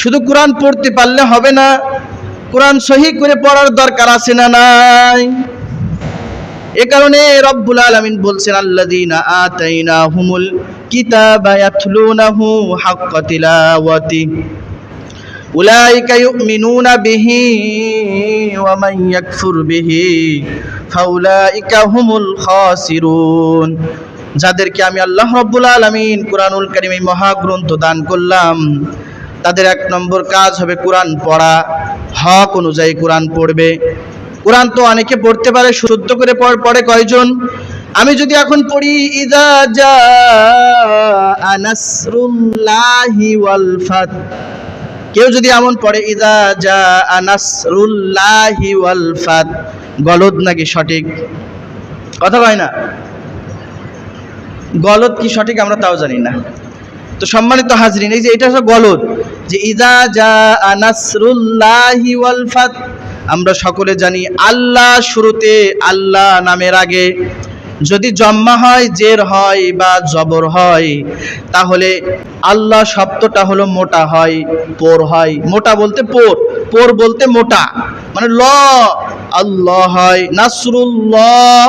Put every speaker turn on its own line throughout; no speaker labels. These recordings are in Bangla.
শুধু কোরআন পড়তে পারলে হবে না। কোরআন সহি করে পড়ার দরকার আছে না নাই? এ কারণে রব্বুল আলামিন বলছেন, আল্লাযীনা আতাইনাহুমুল কিতাবা ইয়াতলুনাহু হাক্কা তিলাওয়াতি। উলাইকা ইউমিনুনা বিহি ওয়া মান ইয়াকফুর বিহি ফাউলাইকা হুমুল খাসিরুন। যাদেরকে আমি আল্লাহ রব্বুল আলামিন কোরআনুল কারীম এই মহাগ্রন্থ দান করলাম তাদের এক নম্বর কাজ হবে কোরআন পড়া। হক অনুযায়ী কোরআন পড়বে। কোরআন তো অনেকে পড়তে পারে, শুদ্ধ করে পড়- কয়জন? আমি যদি এখন পড়ি, ইদা ফাত কেউ যদি এমন পড়ে, ইদা জা আনাসরুল্লাহি ওয়াল ফাত গলদ নাকি সঠিক? কথা কয় না? গলদ কি সঠিক আমরা তাও জানি না। তো সম্মানিত হাজরিন, এই যে এটা হচ্ছে গলদ। যে ইদা জা আনাসরুল্লাহি ওয়াল ফাত, আমরা সকলে জানি আল্লাহ শুরুতে আল্লাহ নামের আগে। যদি জম্মা হয়, জের হয় বা জবর হয়, তাহলে আল্লাহ শব্দটা হলো মোটা হয়, পোর হয়। মোটা বলতে পোর পোর বলতে মোটা। মানে ল, আল্লাহ হয়, নাসরুল্লাহ।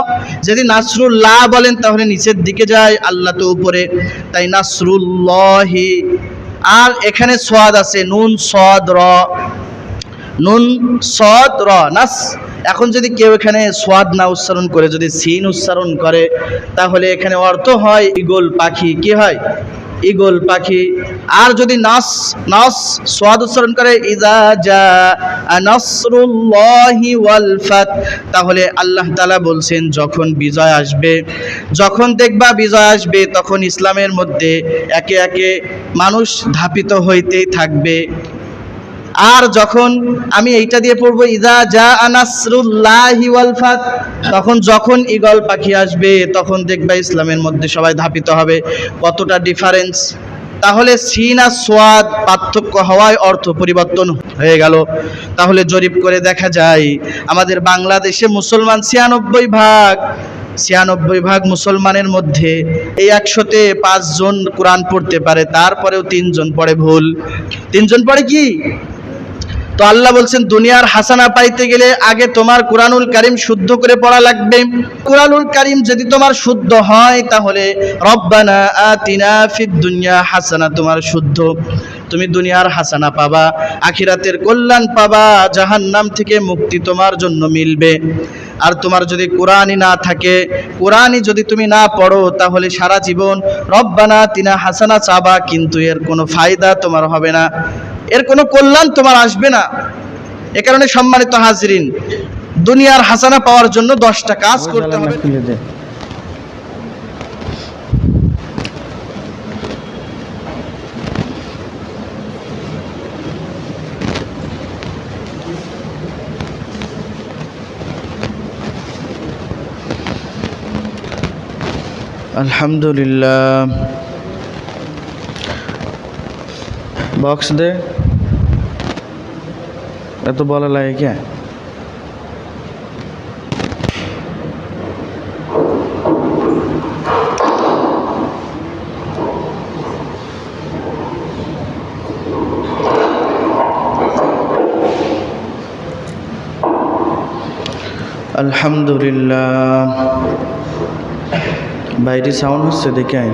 যদি নাসরুল্লাহ বলেন, তাহলে নিচের দিকে যায়, আল্লাহ তো উপরে। তাই নাসরুল্লাহি আর এখানে সোয়াদ আছে, নুন সদ র। নুন সদ র, নাস। এখন যদি কেউ এখানে সোয়াদ না উচ্চারণ করে, যদি সিন উচ্চারণ করে, তাহলে এখানে অর্থ হয় ইগল পাখি। কি হয়? ইগল পাখি। আর যদি নাস নাস সোয়াদ উচ্চারণ করে, ইদা জা নাসরুল্লাহি ওয়াল ফাত তাহলে আল্লাহ তাআলা বলছেন, যখন বিজয় আসবে, যখন দেখবা বিজয় আসবে, তখন ইসলামের মধ্যে একে একে মানুষ ধাপিত হইতেই থাকবে। আর যখন আমি এইটা দিয়ে পড়ব, ইদা যা আনাসরুল্লাহি ওয়াল ফাত তখন যখন ঈগল পাখি আসবে, তখন দেখবা ইসলামের মধ্যে সবাই ধাপিত হবে। কতটা ডিফারেন্স তাহলে সিনা সোয়াদ পার্থক্য হওয়ায় অর্থ পরিবর্তন হয়ে গেল। তাহলে জরিপ করে দেখা যায়, আমাদের বাংলাদেশে মুসলমান ছিয়ানব্বই ভাগ ছিয়ানব্বই ভাগ মুসলমানের মধ্যে এই একশোতে পাঁচজন কোরআন পড়তে পারে, তারপরেও তিনজন পড়ে ভুল। তিনজন পড়ে কি? তো আল্লাহ বলছেন, দুনিয়ার হাসানা পাইতে গেলে আগে তোমার কোরআনুল কারিম শুদ্ধ করে পড়া লাগবে। কোরআনুল কারিম যদি তোমার শুদ্ধ হয়, তাহলে রব্বানা আতিনা ফিদ দুনিয়া হাসানা, তোমার শুদ্ধ। তুমি দুনিয়ার হাসানা পাবা, আখিরাতের কল্যাণ পাবা, জাহান্নাম থেকে মুক্তি তোমার জন্য মিলবে। আর তোমার যদি কোরআনই না থাকে, কোরআনই যদি তুমি না পড়ো, তাহলে সারা জীবন রব্বানা তিনা হাসানা চাবা, কিন্তু এর কোনো ফায়দা তোমার হবে না। এর কোনো কল্যাণ তোমার আসবে না। এ কারণে সম্মানিত হাজরিন দুনিয়ার হাসানা পাওয়ার জন্য দশটা কাজ করতে হবে।
খুলে দে
আলহামদুলিল্লাহ বক্স দে এত বলা লাগে কে আলহামদুলিল্লাহ বাইরে সাউন্ড হচ্ছে দেখে আয়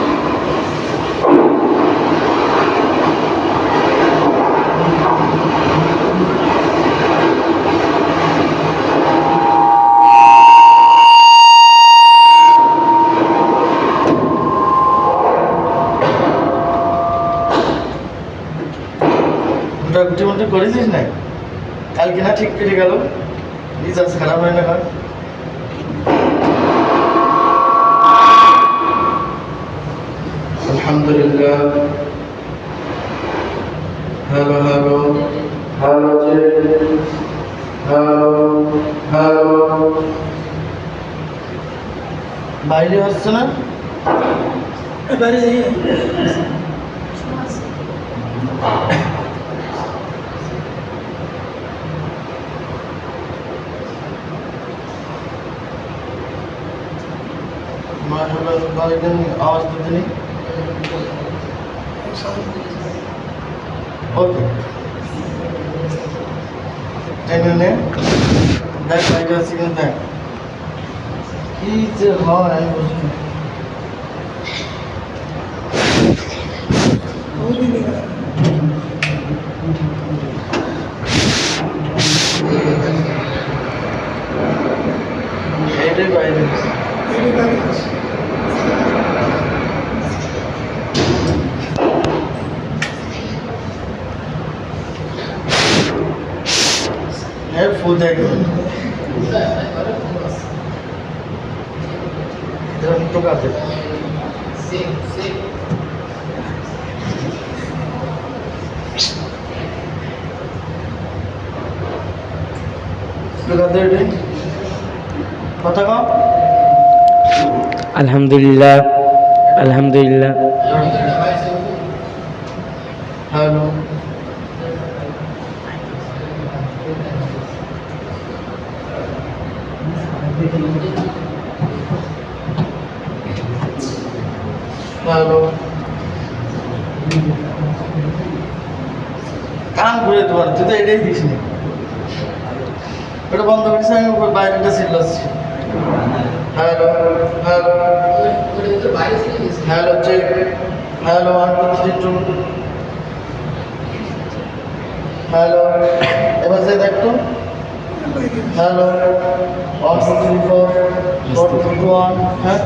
করেছিস না কালকে না ঠিক কেটে গেল। রিচার্জ খারাপ হয় না কার আলহামদুলিল্লাহ।
Hello hello hello hello hello বাইরে হচ্ছে না? বাইরে আওয়াজ দিতে নেই ওকে টেনে নে দেখ বাইরে আছে কিনা দেখ কি যে হয় আমি বুঝি না। এইটাই বাইরে টোকাতে টোকাতে এটাই কথা কম
আলহামদুলিল্লাহ আলহামদুলিল্লাহ।
হ্যালো হ্যালো কান ঘুরে তোমার তুই তো এটাই দিস নি। ওটা বন্ধ করিস, আমি বাইরেটা চিল্লাচ্ছি hello hello. Hello check hello one two three two hello, এবার যে দেখতো hello one two three four four two one হ্যাঁ?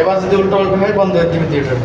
এবার যদি উল্টো উল্টো হয় বন্ধ হয়ে দিবি থিয়েটার